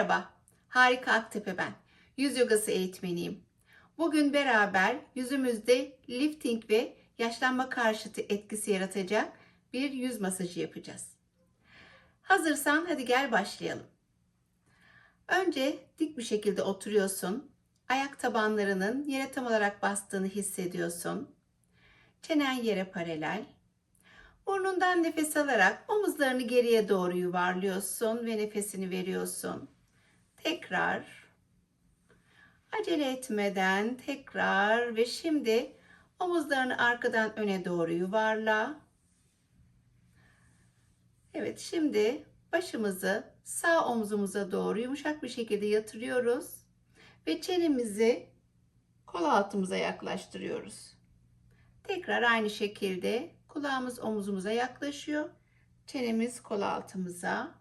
Merhaba, Harika Aktepe ben. Yüz yogası eğitmeniyim. Bugün beraber yüzümüzde lifting ve yaşlanma karşıtı etkisi yaratacak bir yüz masajı yapacağız. Hazırsan hadi gel başlayalım. Önce dik bir şekilde oturuyorsun. Ayak tabanlarının yere tam olarak bastığını hissediyorsun. Çenen yere paralel. Burnundan nefes alarak omuzlarını geriye doğru yuvarlıyorsun ve nefesini veriyorsun. Tekrar acele etmeden tekrar ve şimdi omuzlarını arkadan öne doğru yuvarla. Evet şimdi başımızı sağ omzumuza doğru yumuşak bir şekilde yatırıyoruz ve çenemizi kol altımıza yaklaştırıyoruz. Tekrar aynı şekilde kulağımız omuzumuza yaklaşıyor. Çenemiz kol altımıza.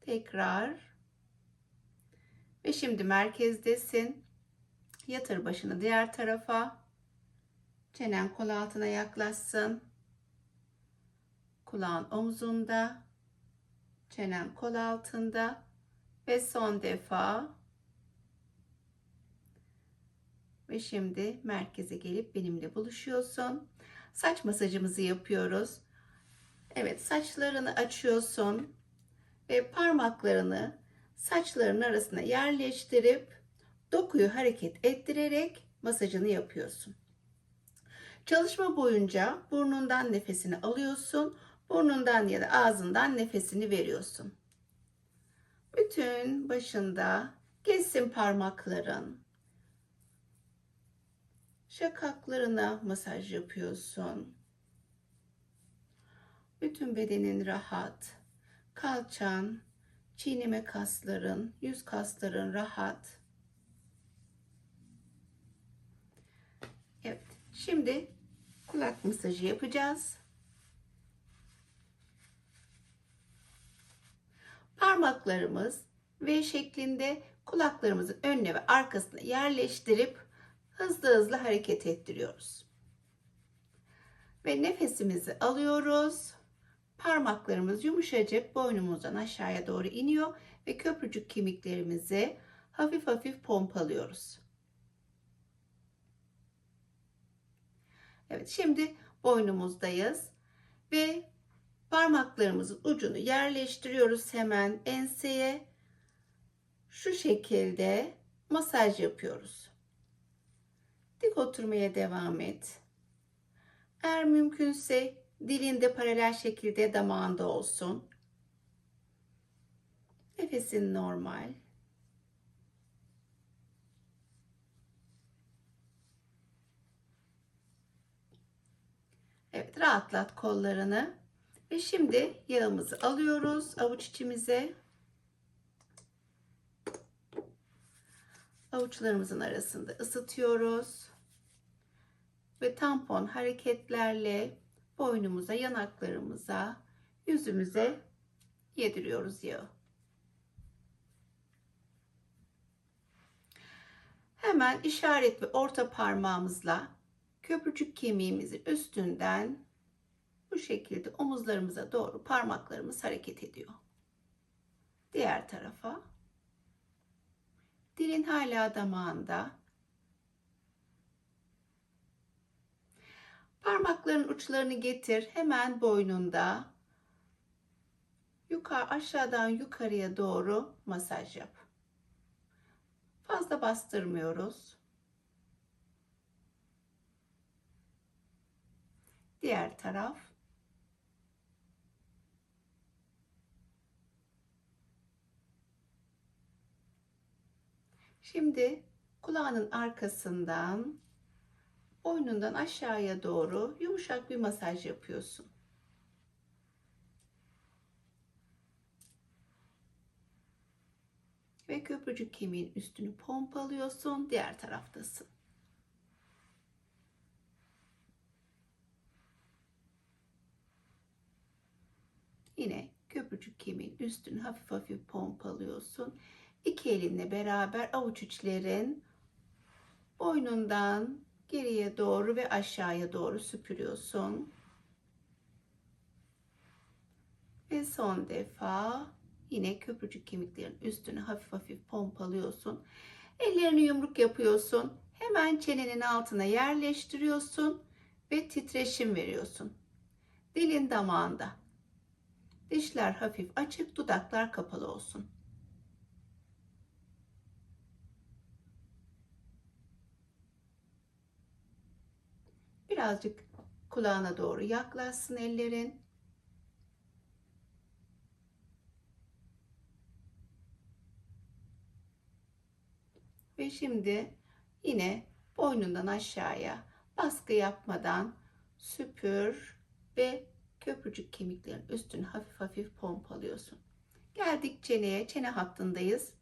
Tekrar. Ve şimdi merkezdesin. Yatır başını diğer tarafa. Çenen kol altına yaklaşsın. Kulağın omzunda. Çenen kol altında. Ve son defa. Ve şimdi merkeze gelip benimle buluşuyorsun. Saç masajımızı yapıyoruz. Evet saçlarını açıyorsun ve parmaklarını saçların arasına yerleştirip dokuyu hareket ettirerek masajını yapıyorsun. Çalışma boyunca burnundan nefesini alıyorsun. Burnundan ya da ağzından nefesini veriyorsun. Bütün başında gezsin parmakların. Şakaklarına masaj yapıyorsun. Bütün bedenin rahat. Kalçan, çiğneme kasların, yüz kasların rahat. Evet, şimdi kulak masajı yapacağız. Parmaklarımız V şeklinde kulaklarımızın önüne ve arkasına yerleştirip hızlı hızlı hareket ettiriyoruz. Ve nefesimizi alıyoruz. Parmaklarımız yumuşacık boynumuzdan aşağıya doğru iniyor ve köprücük kemiklerimizi hafif hafif pompalıyoruz. Evet şimdi boynumuzdayız ve parmaklarımızın ucunu yerleştiriyoruz hemen enseye. Şu şekilde masaj yapıyoruz. Dik oturmaya devam et. Eğer mümkünse dilinde paralel şekilde damağında olsun. Nefesin normal. Evet rahatlat kollarını. Ve şimdi yağımızı alıyoruz avuç içimize. Avuçlarımızın arasında ısıtıyoruz. Ve tampon hareketlerle boynumuza, yanaklarımıza, yüzümüze yediriyoruz yağı. Hemen işaret ve orta parmağımızla köprücük kemiğimizin üstünden bu şekilde omuzlarımıza doğru parmaklarımız hareket ediyor. Diğer tarafa. Dilin hala damağında. Parmakların uçlarını getir hemen boynunda. Yukarı aşağıdan yukarıya doğru masaj yap. Fazla bastırmıyoruz. Diğer taraf. Şimdi kulağının arkasından boynundan aşağıya doğru yumuşak bir masaj yapıyorsun. Ve köprücük kemiğin üstünü pompalıyorsun. Diğer taraftasın. Yine köprücük kemiğin üstünü hafif hafif pompalıyorsun. İki elinle beraber avuç içlerin boynundan geriye doğru ve aşağıya doğru süpürüyorsun. Ve son defa Yine köprücük kemiklerin üstünü hafif hafif pompalıyorsun. Ellerini yumruk yapıyorsun. Hemen çenenin altına yerleştiriyorsun ve titreşim veriyorsun. Dilin damağında. Dişler hafif açık, dudaklar kapalı olsun. Birazcık kulağına doğru yaklaşsın ellerin. Ve şimdi yine boynundan aşağıya baskı yapmadan süpür ve köprücük kemiklerin üstünü hafif hafif pompalıyorsun. Geldik çeneye, çene hattındayız.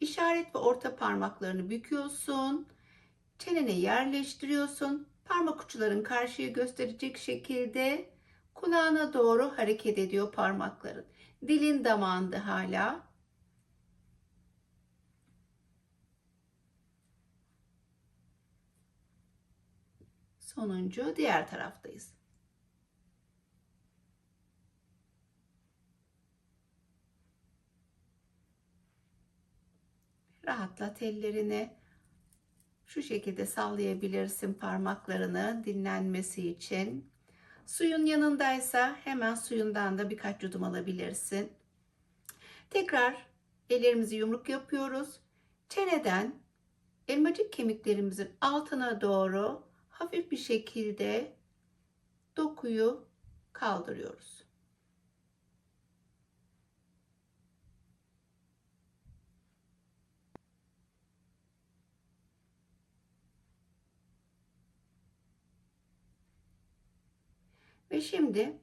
İşaret ve orta parmaklarını büküyorsun. Çenene yerleştiriyorsun. Parmak uçların karşıyı gösterecek şekilde kulağına doğru hareket ediyor parmakların. Dilin damağında hala. Sonuncu diğer taraftayız. Rahatlat ellerini. Şu şekilde sallayabilirsin parmaklarını dinlenmesi için. Suyun yanındaysa hemen suyundan da birkaç yudum alabilirsin. Tekrar ellerimizi yumruk yapıyoruz. Çeneden elmacık kemiklerimizin altına doğru hafif bir şekilde dokuyu kaldırıyoruz. Ve şimdi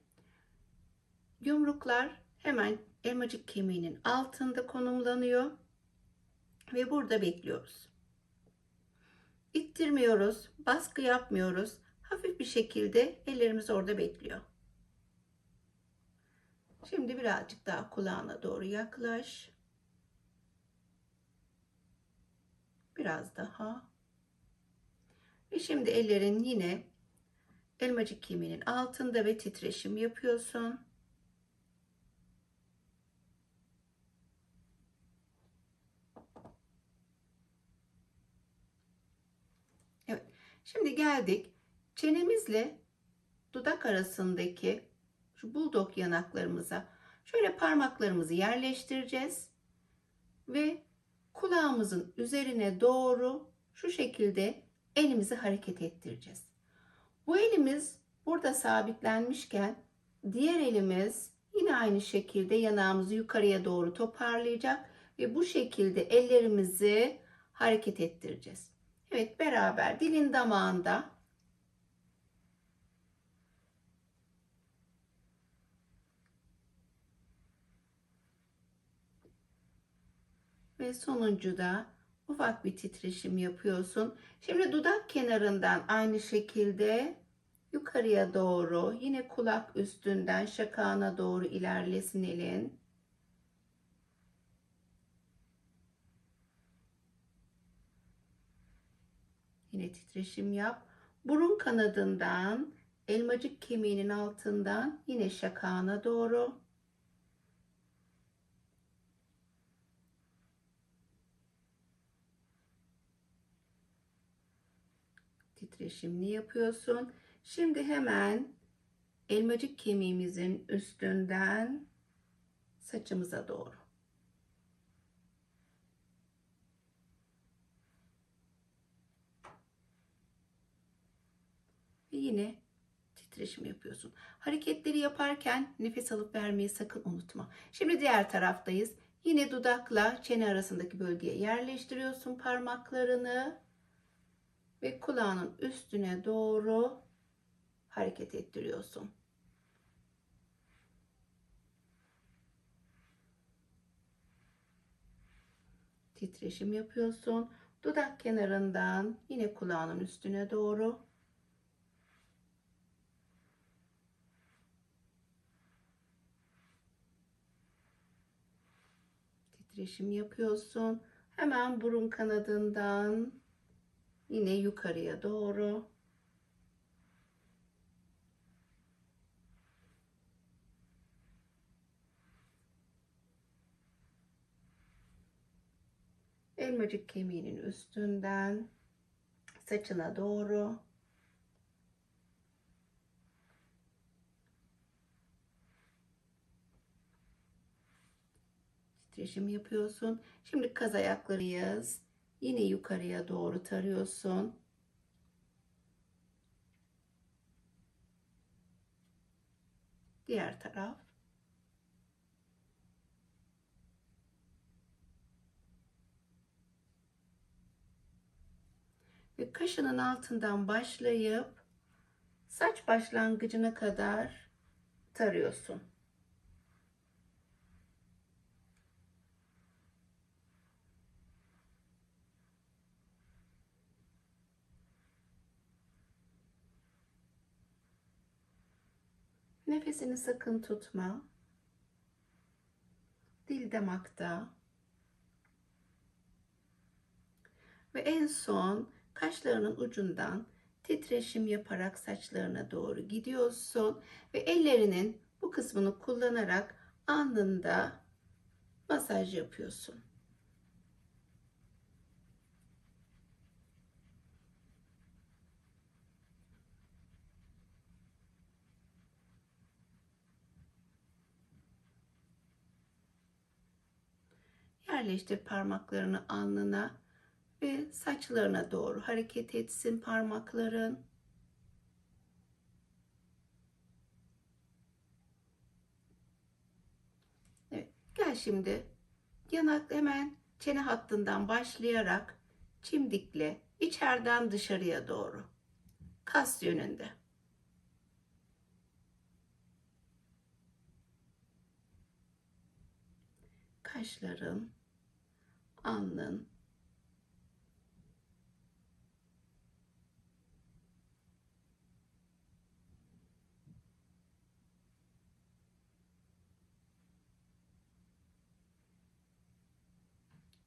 yumruklar hemen elmacık kemiğinin altında konumlanıyor ve burada bekliyoruz. İttirmiyoruz, baskı yapmıyoruz. Hafif bir şekilde ellerimiz orada bekliyor. Şimdi birazcık daha kulağına doğru yaklaş. Biraz daha. Ve şimdi ellerin yine elmacık kemiğinin altında ve titreşim yapıyorsun. Evet. Şimdi geldik. Çenemizle dudak arasındaki şu buldog yanaklarımıza şöyle parmaklarımızı yerleştireceğiz ve kulağımızın üzerine doğru şu şekilde elimizi hareket ettireceğiz. Bu elimiz burada sabitlenmişken diğer elimiz yine aynı şekilde yanağımızı yukarıya doğru toparlayacak ve bu şekilde ellerimizi hareket ettireceğiz. Evet beraber dilin damağında ve sonuncuda ufak bir titreşim yapıyorsun. Şimdi dudak kenarından aynı şekilde yukarıya doğru yine kulak üstünden şakağına doğru ilerlesin elin. Yine titreşim yap. Burun kanadından elmacık kemiğinin altından yine şakağına doğru. Titreşimli yapıyorsun. Şimdi hemen elmacık kemiğimizin üstünden saçımıza doğru. Ve yine titreşim yapıyorsun. Hareketleri yaparken nefes alıp vermeyi sakın unutma. Şimdi diğer taraftayız. Yine dudakla çene arasındaki bölgeye yerleştiriyorsun parmaklarını ve kulağının üstüne doğru hareket ettiriyorsun. Titreşim yapıyorsun. Dudak kenarından yine kulağının üstüne doğru titreşim yapıyorsun. Hemen burun kanadından yine yukarıya doğru elmacık kemiğinin üstünden saçına doğru titreşim yapıyorsun. Şimdi kaz ayaklıyız. Yine yukarıya doğru tarıyorsun. Diğer taraf. Ve kaşının altından başlayıp saç başlangıcına kadar tarıyorsun. Nefesini sakın tutma. Dil damakta. Ve en son kaşlarının ucundan titreşim yaparak saçlarına doğru gidiyorsun ve ellerinin bu kısmını kullanarak alnında masaj yapıyorsun. Yerleştir parmaklarını alnına ve saçlarına doğru hareket etsin parmakların. Evet, gel şimdi yanak hemen çene hattından başlayarak çimdikle içeriden dışarıya doğru kas yönünde. Kaşların, alnın,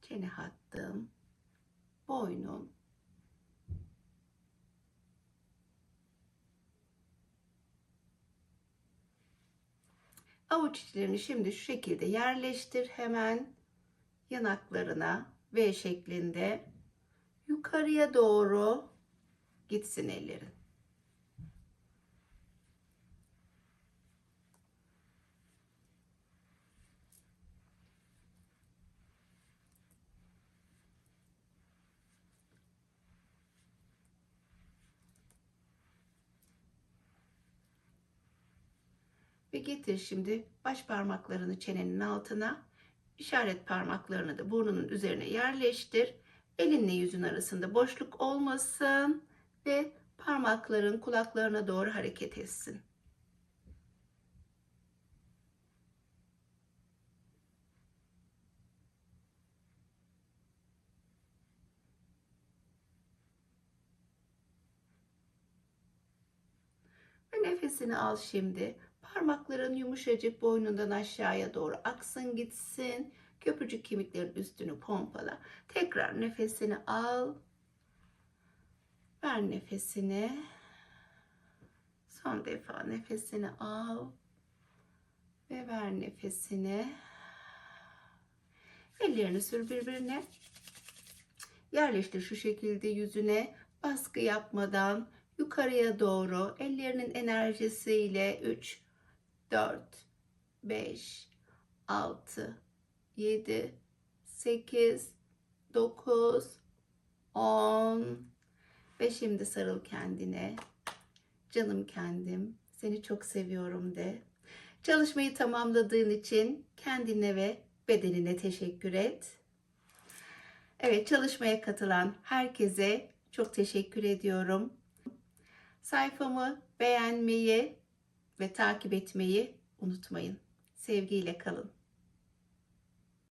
çene hattım, boynun, avuç içlerini şimdi şu şekilde yerleştir hemen yanaklarına V şeklinde yukarıya doğru gitsin ellerin. Ve getir şimdi baş parmaklarını çenenin altına, işaret parmaklarını da burnunun üzerine yerleştir. Elinle yüzün arasında boşluk olmasın ve parmakların kulaklarına doğru hareket etsin. Ve nefesini al şimdi. Parmakların yumuşacık boynundan aşağıya doğru aksın gitsin. Köprücük kemiklerin üstünü pompala. Tekrar nefesini al. Ver nefesini. Son defa nefesini al. Ve ver nefesini. Ellerini sür birbirine. Yerleştir şu şekilde yüzüne. Baskı yapmadan yukarıya doğru ellerinin enerjisiyle 3 4, 5, 6, 7, 8, 9, 10 ve şimdi sarıl kendine. Canım kendim, seni çok seviyorum de. Çalışmayı tamamladığın için kendine ve bedenine teşekkür et. Evet, çalışmaya katılan herkese çok teşekkür ediyorum. Sayfamı beğenmeyi ve takip etmeyi unutmayın. Sevgiyle kalın.